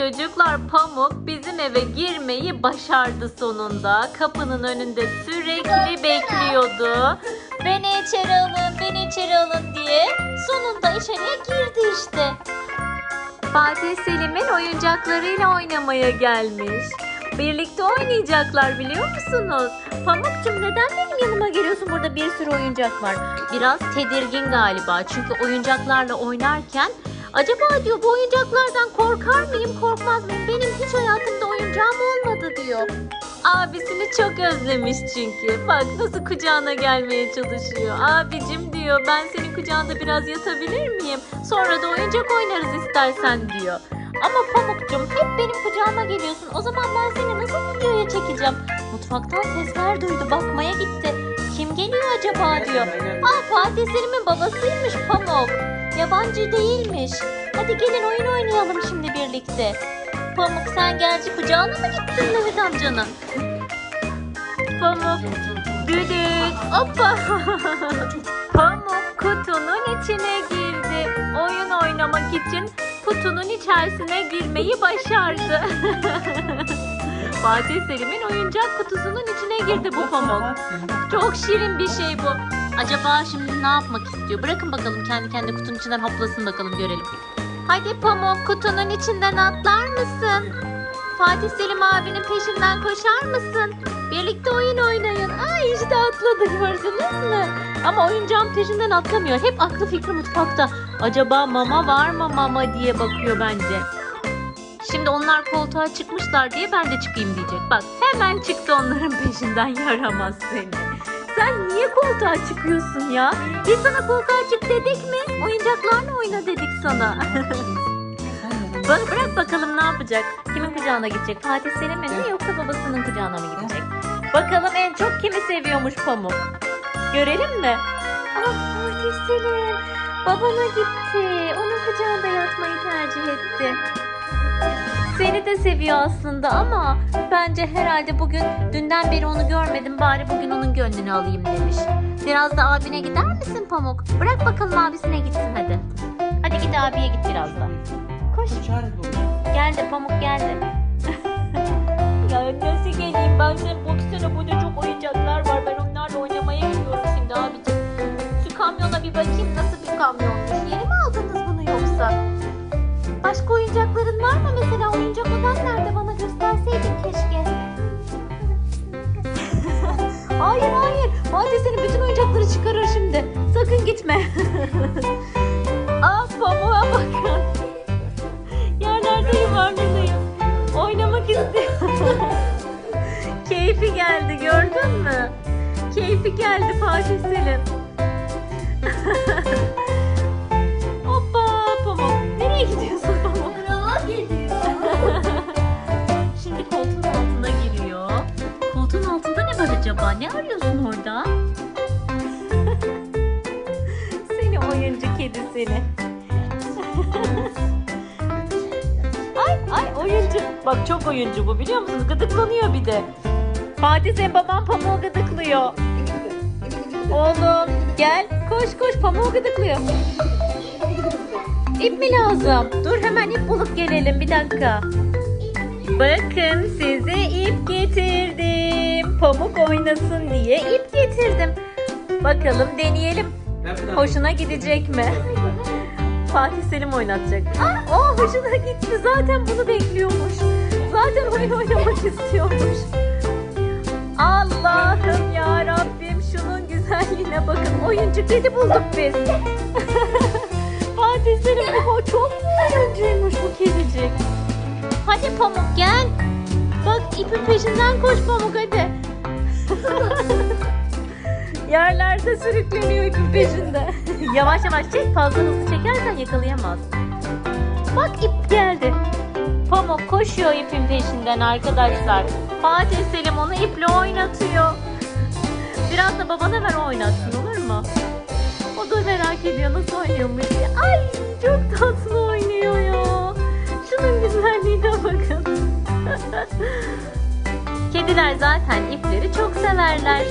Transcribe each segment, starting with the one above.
Çocuklar Pamuk bizim eve girmeyi başardı sonunda. Kapının önünde sürekli bekliyordu. Beni içeri alın, beni içeri alın diye. Sonunda içeriye girdi işte. Fatih Selim'in oyuncaklarıyla oynamaya gelmiş. Birlikte oynayacaklar biliyor musunuz? Pamukcuğum neden benim yanıma geliyorsun? Burada bir sürü oyuncak var. Biraz tedirgin galiba. Çünkü oyuncaklarla oynarken acaba diyor bu oyuncaklardan korkar mıyım korkmaz mıyım? Benim hiç hayatımda oyuncağım olmadı diyor. Abisini çok özlemiş çünkü. Bak nasıl kucağına gelmeye çalışıyor. Abicim diyor ben senin kucağında biraz yatabilir miyim? Sonra da oyuncak oynarız istersen diyor. Ama Pamukcuğum hep benim kucağıma geliyorsun. O zaman ben seni nasıl videoya çekeceğim? Mutfaktan sesler duydu. Bakmaya gitti. Kim geliyor acaba diyor. Aa Fatih Selim'in babasıymış Pamuk. Yabancı değilmiş. Hadi gelin oyun oynayalım şimdi birlikte. Pamuk sen gerçi kucağına mı gittin Mehmet amcanın? Pamuk. Düdük. Hoppa. Pamuk kutunun içine girdi. Oyun oynamak için kutunun içerisine girmeyi başardı. Fatih Selim'in oyuncak kutusunun içine girdi bu pamuk. Çok şirin bir şey bu. Acaba şimdi ne yapmak istiyor? Bırakın bakalım kendi kendi kutunun içinden hoplasın bakalım görelim. Hadi Pamuk kutunun içinden atlar mısın? Fatih Selim abinin peşinden koşar mısın? Birlikte oyun oynayın. Ay işte atladı gördünüz mü? Ama oyuncağın peşinden atlamıyor. Hep aklı fikri mutfakta. Acaba mama var mı mama diye bakıyor bence. Şimdi onlar koltuğa çıkmışlar diye ben de çıkayım diyecek. Bak hemen çıktı onların peşinden yaramaz seni. Sen niye koltuğa çıkıyorsun ya? Biz sana koltuğa çık dedik mi? Oyuncaklarla oyna dedik sana. Bak bırak bakalım ne yapacak? Kimin kucağına gidecek? Fatih Selim'in mi yoksa babasının kucağına mı gidecek? Bakalım en çok kimi seviyormuş Pamuk? Görelim mi? Ah Fatih Selim babana gitti. Onun kucağında yatmayı tercih etti. Seni de seviyor aslında ama bence herhalde bugün dünden beri onu görmedim bari bugün onun gönlünü alayım demiş. Biraz da abine gider misin Pamuk? Bırak bakalım abisine gitsin hadi. Hadi git abiye git biraz da. Koş. Geldi Pamuk geldi. ya nasıl geleyim ben de baksana burada çok oyuncaklar var. Ben onlarla oynamaya gidiyorum şimdi abicim. Şu kamyona bir bakayım nasıl bir kamyonmuş. Yeni oyuncakların var mı mesela? Oyuncak odan nerede? Bana gösterseydin keşke. hayır hayır. Fatih senin bütün oyuncakları çıkarır şimdi. Sakın gitme. Aa pamuğa bakın. Yerlerde yuvarlanıyor. Oynamak istiyor. Keyfi geldi gördün mü? Keyfi geldi Fatih Selim. Ne arıyorsun orada? seni oyuncu kedi seni. ay ay oyuncu. Bak çok oyuncu bu biliyor musunuz? Gıdıklanıyor bir de. Fatih senin baban pamuğu gıdıklıyor. Oğlum gel koş koş pamuğu gıdıklıyor. İp mi lazım? Dur hemen ip bulup gelelim bir dakika. Bakın size ip getirdim. Pamuk oynasın diye ip getirdim. Bakalım deneyelim. Hoşuna gidecek mi? Fatih Selim oynatacak. Aa, o hoşuna gitti. Zaten bunu bekliyormuş. Zaten oyun oynamak istiyormuş. Allah'ım ya Rabbim şunun güzelliğine bakın. Oyuncu kedi bulduk biz. Fatih Selim bu çok oyuncuymuş bu kedicik. Hadi Pamuk gel. Bak ipin peşinden koş Pamuk hadi. Yerlerde sürükleniyor ipin peşinde. yavaş yavaş çek fazla hızlı çekersen yakalayamaz. Bak ip geldi. Pamuk koşuyor ipin peşinden arkadaşlar. Fatih Selim onu iple oynatıyor. Biraz da babana ver oynatsın olur mu? O da merak ediyor nasıl oynuyormuş diye. Ay çok tatlı güzelliğine bakın. Kediler zaten ipleri çok severler.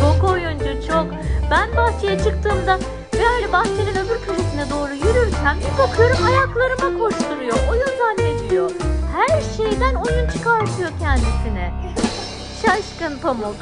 Çok oyuncu çok. Ben bahçeye çıktığımda böyle bahçenin öbür köşesine doğru yürürken bir bakıyorum ayaklarıma koşturuyor. Oyun zannediyor. şeyden oyun çıkartıyor kendisine. Şaşkın pamuk.